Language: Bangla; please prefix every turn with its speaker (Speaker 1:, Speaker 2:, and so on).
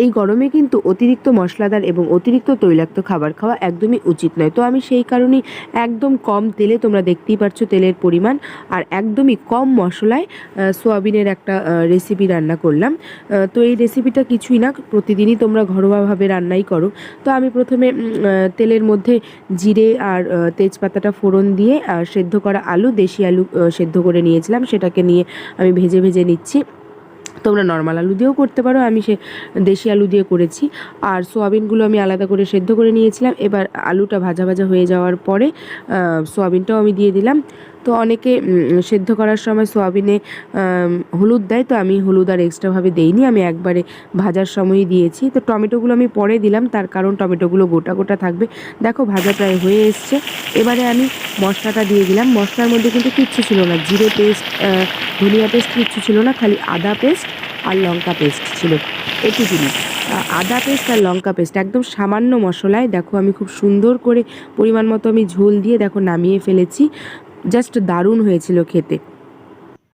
Speaker 1: এই গরমে কিন্তু অতিরিক্ত মশলাদার এবং অতিরিক্ত তৈলাক্ত খাবার খাওয়া একদমই উচিত নয়। তো আমি সেই কারণেই একদম কম তেলে তোমরা দেখতেই পাচ্ছ তেলের পরিমাণ আর একদমই কম মশলায় সোয়াবিনের একটা রেসিপি রান্না করলাম। তো এই রেসিপিটা কিছুই না, প্রতিদিনই তোমরা ঘরোয়াভাবে রান্নাই করো। তো আমি প্রথমে তেলের মধ্যে জিরে আর তেজপাতাটা ফোড়ন দিয়ে সেদ্ধ করা আলু, দেশি আলু সেদ্ধ করে নিয়েছিলাম। সেটাকে নিয়ে আমি ভেজে ভেজে নিচ্ছি। তোমরা নর্মাল আলু দিয়েও করতে পারো, আমি সে দেশি আলু দিয়ে করেছি। আর সোয়াবিনগুলো আমি আলাদা করে সেদ্ধ করে নিয়েছিলাম। এবার আলুটা ভাজা ভাজা হয়ে যাওয়ার পরে সোয়াবিনটাও আমি দিয়ে দিলাম। তো অনেকে সেদ্ধ করার সময় সোয়াবিনে হলুদ দেয়, তো আমি হলুদ আর এক্সট্রাভাবে দেইনি, আমি একবারে ভাজার সময়ই দিয়েছি। তো টমেটোগুলো আমি পরে দিলাম, তার কারণ টমেটোগুলো গোটা গোটা থাকবে। দেখো ভাজা প্রায় হয়ে এসছে। এবারে আমি মশলাটা দিয়ে দিলাম। মশলার মধ্যে কিন্তু কিচ্ছু ছিল না। জিরে পেস্ট ধনিয়া পেস্ট কিচ্ছু ছিল না, খালি আদা পেস্ট আর লঙ্কা পেস্ট ছিল। এটুকুনি আ- আদা পেস্ট আর লঙ্কা পেস্ট, একদম সামান্য মশলায়। দেখো আমি খুব সুন্দর করে পরিমাণ মতো আমি ঝোল দিয়ে দেখো নামিয়ে ফেলেছি। জাস্ট দারুণ হয়েছিল খেতে।